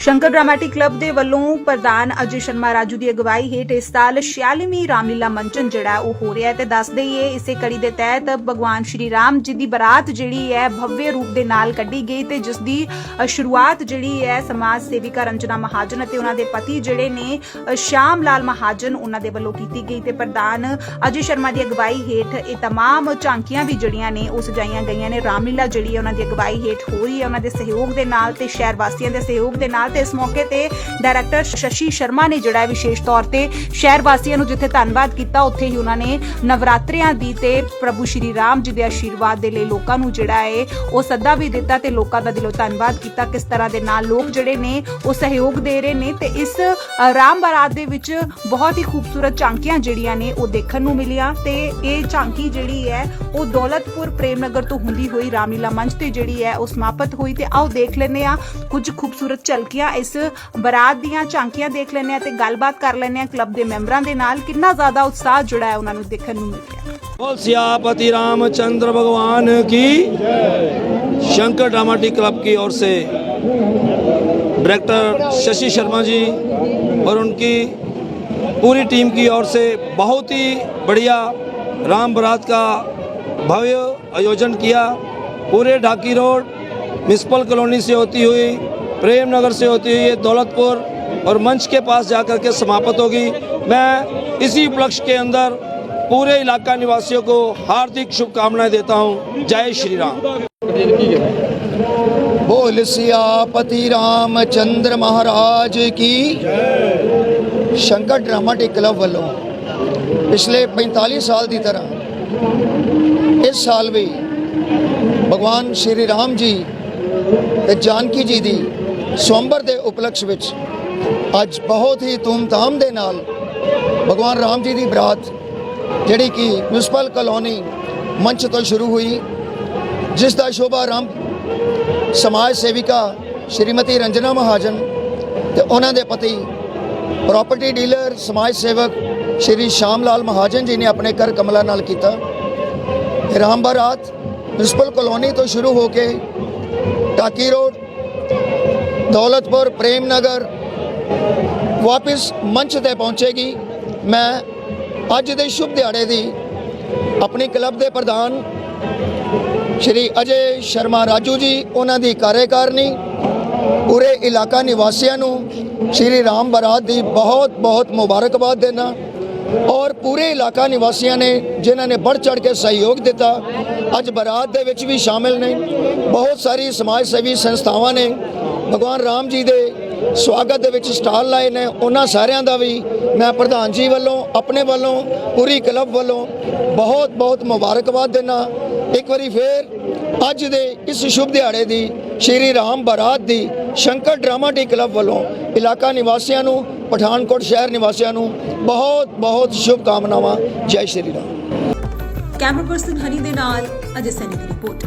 Shankar dramatic club ਦੇ ਵੱਲੋਂ ਪ੍ਰਧਾਨ ਅਜੇ ਸ਼ਰਮਾ ਰਾਜੂ ਦੀ ਅਗਵਾਈ ਹੇਠ ਇਸ ਸਾਲ 46ਵੀਂ ਰਾਮਲੀਲਾ ਮੰਚਨ ਜਿਹੜਾ ਉਹ ਹੋ ਰਿਹਾ ਹੈ ਤੇ ਦੱਸਦੇ ਹੀ ਇਸੇ ਕੜੀ ਦੇ ਤਹਿਤ ਭਗਵਾਨ ਸ਼੍ਰੀ ਰਾਮ ਜੀ ਦੀ ਬਰਾਤ ਜਿਹੜੀ ਹੈ ਭਵਯ ਰੂਪ ਦੇ ਨਾਲ ਕੱਢੀ ਗਈ ਤੇ ਜਿਸ ਦੀ ਸ਼ੁਰੂਆਤ ਜਿਹੜੀ ਹੈ ਸਮਾਜ ਸੇਵਿਕਾ ਰੰਜਨਾ ਮਹਾਜਨ ਅਤੇ ਉਹਨਾਂ ਦੇ ਪਤੀ ਜਿਹੜੇ ਨੇ ਅ, ਸ਼ਾਮ ਲਾਲ ਮਹਾਜਨ ਉਹਨਾਂ ਦੇ ਵੱਲੋਂ ਕੀਤੀ ਗਈ ਤੇ ਪ੍ਰਧਾਨ ਅਜੇ ਸ਼ਰਮਾ ਦੀ ਅਗਵਾਈ ਹੇਠ ਇਹ ਤਮਾਮ ਝਾਂਕੀਆਂ ਵੀ ਜਿਹੜੀਆਂ ਨੇ ਉਹ ਸਜਾਈਆਂ ਗਈਆਂ ਨੇ। ਰਾਮਲੀਲਾ ਜਿਹੜੀ ਹੈ ਉਹਨਾਂ ਦੀ ਅਗਵਾਈ ਹੇਠ ਹੋ ਰਹੀ ਹੈ। ਉਹਨਾਂ ਦੇ ਸਹਿਯੋਗ ਦੇ ਨਾਲ ਤੇ ਸ਼ਹਿਰ ਵਾਸੀਆਂ ਦੇ ਸਹਿਯੋਗ ਦੇ ਨਾਲ ਤੇ ਇਸ ਮੌਕੇ ਤੇ ਡਾਇਰੈਕਟਰ ਸ਼ਸ਼ੀ ਸ਼ਰਮਾ ਨੇ ਜਿਹੜਾ ਵਿਸ਼ੇਸ਼ ਤੌਰ ਤੇ ਸ਼ਹਿਰ ਵਾਸੀਆਂ ਨੂੰ ਜਿੱਥੇ ਧੰਨਵਾਦ ਕੀਤਾ, ਉੱਥੇ ਹੀ ਉਹਨਾਂ ਨੇ ਨਵਰਾਤਰਿਆਂ ਦੀ ਤੇ ਪ੍ਰਭੂ ਸ਼੍ਰੀ ਰਾਮ ਜੀ ਦੇ ਆਸ਼ੀਰਵਾਦ ਦੇ ਲਈ ਲੋਕਾਂ ਨੂੰ ਜਿਹੜਾ ਹੈ ਉਹ ਸੱਦਾ ਵੀ ਦਿੱਤਾ ਤੇ ਲੋਕਾਂ ਦਾ ਦਿਲੋਂ ਧੰਨਵਾਦ ਕੀਤਾ ਕਿਸ ਤਰ੍ਹਾਂ ਦੇ ਨਾਲ ਲੋਕ ਜਿਹੜੇ ਨੇ, ਉਹ ਸਹਿਯੋਗ ਦੇ ਰਹੇ ਨੇ ਤੇ ਇਸ ਰਾਮ ਬਾਰਾਤ ਦੇ ਵਿੱਚ ਬਹੁਤ ਹੀ ਖੂਬਸੂਰਤ ਝਾਂਕੀਆਂ ਜਿਹੜੀਆਂ ਨੇ ਉਹ ਦੇਖਣ ਨੂੰ ਮਿਲੀਆਂ ਤੇ ਇਹ ਝਾਂਕੀ ਜਿਹੜੀ ਹੈ ਉਹ ਦੌਲਤਪੁਰ ਪ੍ਰੇਮ ਨਗਰ ਤੋਂ ਹੁੰਦੀ ਹੋਈ ਰਾਮਲੀਲਾ ਮੰਚ ਤੇ ਜਿਹੜੀ ਹੈ ਉਹ ਸਮਾਪਤ ਹੋਈ ਤੇ ਆਓ ਦੇਖ ਲੈਂਦੇ ਆ ਕੁਝ ਖੂਬਸੂਰਤ ਝਲਕੀਆਂ ਇਸ ਬਾਰਾਤ ਦੀਆਂ ਝਾਂਕੀਆਂ ਦੇਖ ਲੈਂਦੇ ਆ ਤੇ ਗੱਲਬਾਤ ਕਰ ਲੈਂਦੇ ਆ ਕਲੱਬ ਦੇ ਮੈਂਬਰਾਂ ਦੇ ਨਾਲ ਕਿੰਨਾ ਜ਼ਿਆਦਾ ਉਤਸ਼ਾਹ ਜਿਹੜਾ ਹੈ ਉਹਨਾਂ ਨੂੰ ਦੇਖਣ ਨੂੰ ਮਿਲ ਰਿਹਾ बोल सियापति रामचंद्र भगवान की शंकर ड्रामाटिक क्लब की ओर से डायरेक्टर शशि शर्मा जी और उनकी पूरी टीम की ओर से बहुत ही बढ़िया राम बरात का भव्य आयोजन किया। पूरे ढाकी रोड, म्यूनसिपल कॉलोनी से होती हुई प्रेम नगर से होती हुई दौलतपुर और मंच के पास जाकर के समाप्त होगी। मैं इसी उपलक्ष्य के अंदर पूरे इलाका निवासियों को हार्दिक शुभकामनाएं देता हूं जय श्री राम बोल सियापति रामचंद्र महाराज की ਸ਼ੰਕਰ ਡਰਾਮਾਟਿਕ ਕਲੱਬ ਵੱਲੋਂ ਪਿਛਲੇ 45 ਸਾਲ ਦੀ ਤਰ੍ਹਾਂ ਇਸ ਸਾਲ ਵੀ ਭਗਵਾਨ ਸ਼੍ਰੀ ਰਾਮ ਜੀ ਤੇ ਜਾਨਕੀ ਜੀ ਦੀ ਸਵੰਬਰ ਦੇ ਉਪਲਕਸ਼ ਵਿੱਚ ਅੱਜ ਬਹੁਤ ਹੀ ਧੂਮਧਾਮ ਦੇ ਨਾਲ ਭਗਵਾਨ ਰਾਮ ਜੀ ਦੀ ਬਰਾਤ ਜਿਹੜੀ ਕਿ ਮਿਊਨਿਸਪਲ ਕਲੋਨੀ ਮੰਚ ਤੋਂ ਸ਼ੁਰੂ ਹੋਈ, ਜਿਸ ਦਾ ਸ਼ੋਭਾ ਆਰੰਭ ਸਮਾਜ ਸੇਵਿਕਾ ਸ਼੍ਰੀਮਤੀ ਰੰਜਨਾ ਮਹਾਜਨ ਤੇ ਉਹਨਾਂ ਦੇ ਪਤੀ ਪ੍ਰਾਪਰਟੀ ਡੀਲਰ ਸਮਾਜ ਸੇਵਕ ਸ਼੍ਰੀ ਸ਼ਾਮ ਲਾਲ ਮਹਾਜਨ ਜੀ ਨੇ ਆਪਣੇ ਘਰ ਕਮਲਾ ਨਾਲ ਕੀਤਾ। ਰਾਮ ਬਰਾਤ ਮਿਊਨਿਸਪਲ ਕਲੋਨੀ ਤੋਂ ਸ਼ੁਰੂ ਹੋ ਕੇ ਟਾਕੀ ਰੋਡ, ਦੌਲਤਪੁਰ, ਪ੍ਰੇਮ ਨਗਰ ਵਾਪਿਸ ਮੰਚ ਤੇ ਪਹੁੰਚੇਗੀ। ਮੈਂ ਅੱਜ ਦੇ ਸ਼ੁਭ ਦਿਹਾੜੇ ਦੀ ਆਪਣੀ ਕਲੱਬ ਦੇ ਪ੍ਰਧਾਨ ਸ਼੍ਰੀ ਅਜੇ ਸ਼ਰਮਾ ਰਾਜੂ ਜੀ, ਉਹਨਾਂ ਦੀ ਕਾਰਜਕਾਰਨੀ, ਪੂਰੇ ਇਲਾਕਾ ਨਿਵਾਸੀਆਂ ਨੂੰ ਸ਼੍ਰੀ ਰਾਮ ਬਰਾਤ ਦੀ ਬਹੁਤ ਬਹੁਤ ਮੁਬਾਰਕਬਾਦ ਦੇਣਾ ਔਰ ਪੂਰੇ ਇਲਾਕਾ ਨਿਵਾਸੀਆਂ ਨੇ, ਜਿਨ੍ਹਾਂ ਨੇ ਵੱਧ ਚੜ ਕੇ ਸਹਿਯੋਗ ਦਿੱਤਾ, ਅੱਜ ਬਰਾਤ ਦੇ ਵਿੱਚ ਵੀ ਸ਼ਾਮਿਲ ਨੇ। ਬਹੁਤ ਸਾਰੀ ਸਮਾਜ ਸੇਵੀ ਸੰਸਥਾਵਾਂ ਨੇ, ਭਗਵਾਨ ਰਾਮ ਜੀ ਦੇ ਸਵਾਗਤ ਦੇ ਵਿੱਚ ਸਟਾਲ ਲਾਏ ਨੇ। ਉਹਨਾਂ ਸਾਰਿਆਂ ਦਾ ਵੀ ਮੈਂ ਪ੍ਰਧਾਨ ਜੀ ਵੱਲੋਂ, ਆਪਣੇ ਵੱਲੋਂ, ਪੂਰੀ ਕਲੱਬ ਵੱਲੋਂ ਬਹੁਤ ਬਹੁਤ ਮੁਬਾਰਕਬਾਦ ਦੇਣਾ ਇੱਕ ਵਾਰੀ ਫੇਰ ਅੱਜ ਦੇ ਇਸ ਸ਼ੁਭ ਦਿਹਾੜੇ ਦੀ, ਸ਼੍ਰੀ ਰਾਮ ਬਰਾਤ ਦੀ ਸ਼ੰਕਰ ਡਰਾਮਾਟਿਕ ਕਲੱਬ ਵੱਲੋਂ ਇਲਾਕਾ ਨਿਵਾਸੀਆਂ ਨੂੰ, ਪਠਾਨਕੋਟ ਸ਼ਹਿਰ ਨਿਵਾਸੀਆਂ ਨੂੰ ਬਹੁਤ ਬਹੁਤ ਸ਼ੁਭ ਕਾਮਨਾਵਾਂ ਜੈ ਸ਼੍ਰੀ ਰਾਮ। ਕੈਮਰਾ ਪਰਸਨ ਹਨੀ ਦੇ ਨਾਲ, ਅਜੇ ਸੈਨੀ ਦੀ ਰਿਪੋਰਟ।